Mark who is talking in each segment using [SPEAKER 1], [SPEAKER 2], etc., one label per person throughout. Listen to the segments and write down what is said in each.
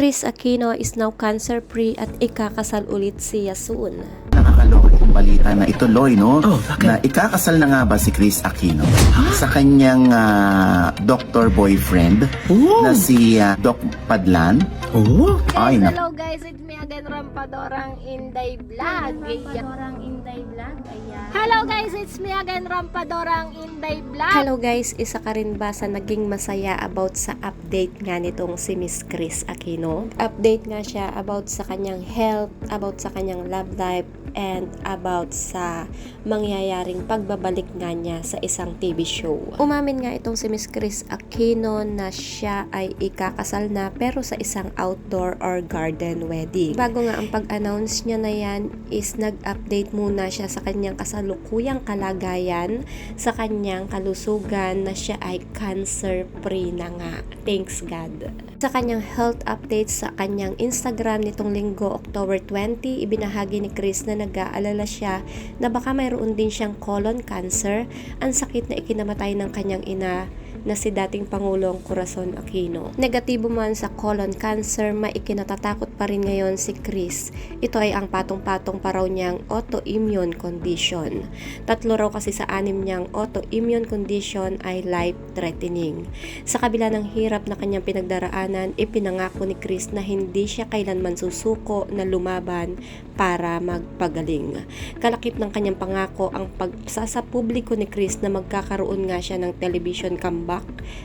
[SPEAKER 1] Chris Aquino is now cancer-free at ikakasal ulit siya soon.
[SPEAKER 2] Nakakaloko kong balita na ituloy, no?
[SPEAKER 3] Oh, bakit?
[SPEAKER 2] Na ikakasal na nga ba si Chris Aquino sa kanyang ah, doctor boyfriend
[SPEAKER 3] Oh.
[SPEAKER 2] na si ah, Doc Padlan.
[SPEAKER 3] Oh?
[SPEAKER 2] Ay,
[SPEAKER 4] Guys,
[SPEAKER 2] nak-
[SPEAKER 4] hello guys, it's me again, Rampadorang Inday Vlog. Rampadorang Inday Vlog, ayan. Hello guys, it's me again, Rampadorang Inday Vlog.
[SPEAKER 1] Hello guys, isa ka rin ba sa naging masaya about sa update nga nitong si Miss Chris Aquino? Update nga siya about sa kanyang health, about sa kanyang love life, and about sa mangyayaring pagbabalik nga niya sa isang TV show. Umamin nga itong si Miss Chris Aquino na siya ay ikakasal na pero sa isang outdoor or garden wedding. Bago nga ang pag-announce niya na yan is nag-update muna siya sa kanyang kasalukuyang kalagayan, sa kanyang kalusugan na siya ay cancer-free na nga. Thanks God. Sa kanyang health updates sa kanyang Instagram nitong linggo, October 20, ibinahagi ni Chris na nag-aalala siya na baka mayroon din siyang colon cancer, ang sakit na ikinamatay ng kanyang ina na si dating Pangulong Corazon Aquino. Negatibo man sa colon cancer, maikinatatakot pa rin ngayon si Chris. Ito ay ang patong-patong pa raw niyang autoimmune condition. Tatlo raw kasi sa anim niyang autoimmune condition ay life-threatening. Sa kabila ng hirap na kanyang pinagdaraanan, ipinangako ni Chris na hindi siya kailanman susuko na lumaban para magpagaling. Kalakip ng kanyang pangako ang pagsasapubliko ni Chris na magkakaroon nga siya ng television comeback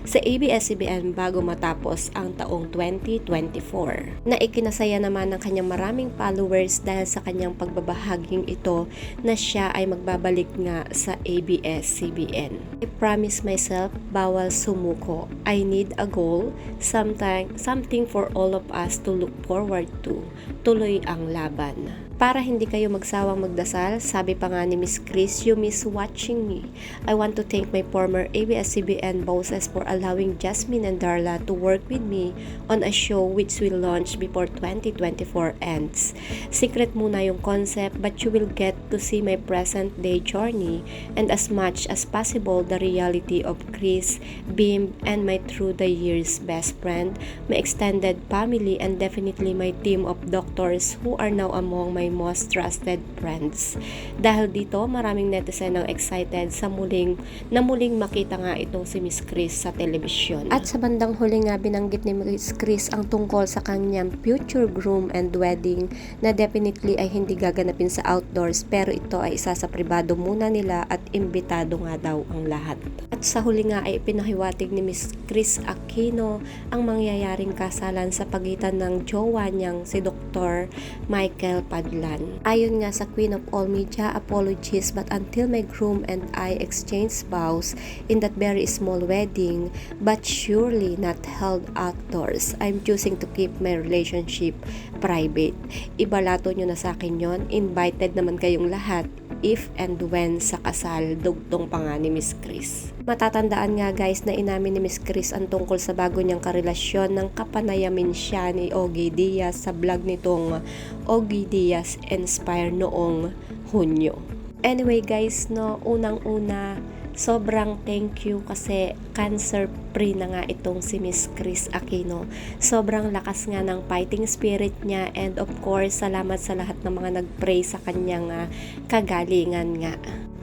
[SPEAKER 1] sa ABS-CBN bago matapos ang taong 2024. Na ikinasaya naman ng kanyang maraming followers dahil sa kanyang pagbabahaging ito na siya ay magbabalik nga sa ABS-CBN. I promise myself, bawal sumuko. I need a goal, something, something for all of us to look forward to. Tuloy ang laban. Para hindi kayo magsawang magdasal, sabi pa nga ni Miss Chris, you miss watching me. I want to thank my former ABS-CBN bosses for allowing Jasmine and Darla to work with me on a show which will launch before 2024 ends. Secret muna yung concept but you will get to see my present day journey and as much as possible the reality of Chris, Bim, and my through the years best friend, my extended family, and definitely my team of doctors who are now among my most trusted friends. Dahil dito, maraming netizen ang excited sa muling na muling makita nga itong si Miss Chris sa telebisyon. At sa bandang huli nga binanggit ni Miss Chris ang tungkol sa kanyang future groom and wedding na definitely ay hindi gaganapin sa outdoors pero ito ay isa sa pribado muna nila at imbitado nga daw ang lahat. At sa huli nga ay pinahiwatig ni Miss Chris Aquino ang mangyayaring kasalan sa pagitan ng jowa niyang si Dr. Michael Padlan. Ayon nga sa Queen of All Media, apologies but until my groom and I exchange vows in that very small wedding but surely not held outdoors, I'm choosing to keep my relationship private. Ibalato nyo na sa akin yon. Invited naman kayong lahat if and when sa kasal dugtong pa nga ni Miss Chris. Matatandaan nga guys na inamin ni Miss Chris ang tungkol sa bago niyang karelasyon ng kapanayamin siya ni Ogie Diaz sa vlog nitong Ogie Diaz Inspire noong Hunyo. Anyway guys, no, unang-una, sobrang thank you kasi cancer-free na nga itong si Miss Chris Aquino. Sobrang lakas nga ng fighting spirit niya and of course, salamat sa lahat ng mga nag-pray sa kanyang kagalingan nga.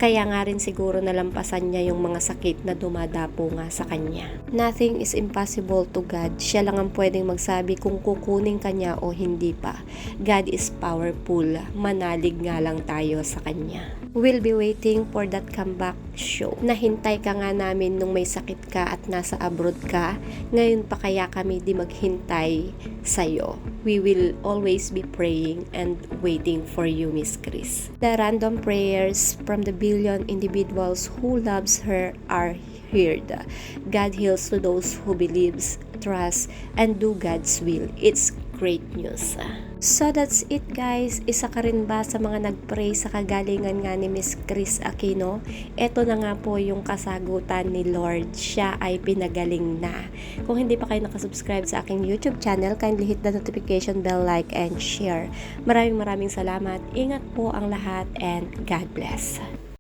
[SPEAKER 1] Kaya nga rin siguro nalampasan niya yung mga sakit na dumadapo nga sa kanya. Nothing is impossible to God. Siya lang ang pwedeng magsabi kung kukunin kanya o hindi pa. God is powerful. Manalig nga lang tayo sa kanya. We'll be waiting for that comeback show. Nahintay ka nga namin nung may sakit ka at nasa abroad ka. Ngayon pa kaya kami di maghintay sa'yo. We will always be praying and waiting for you, Miss Chris. The random prayers from the billion individuals who loves her are heard. God heals to those who believes, trust, and do God's will. It's great news. So that's it guys. Isa ka rin ba sa mga nagpray sa kagalingan nga ni Miss Chris Aquino? Ito na nga po yung kasagutan ni Lord. Siya ay pinagaling na. Kung hindi pa kayo nakasubscribe sa aking YouTube channel, kindly hit the notification bell, like, and share. Maraming maraming salamat. Ingat po ang lahat and God bless.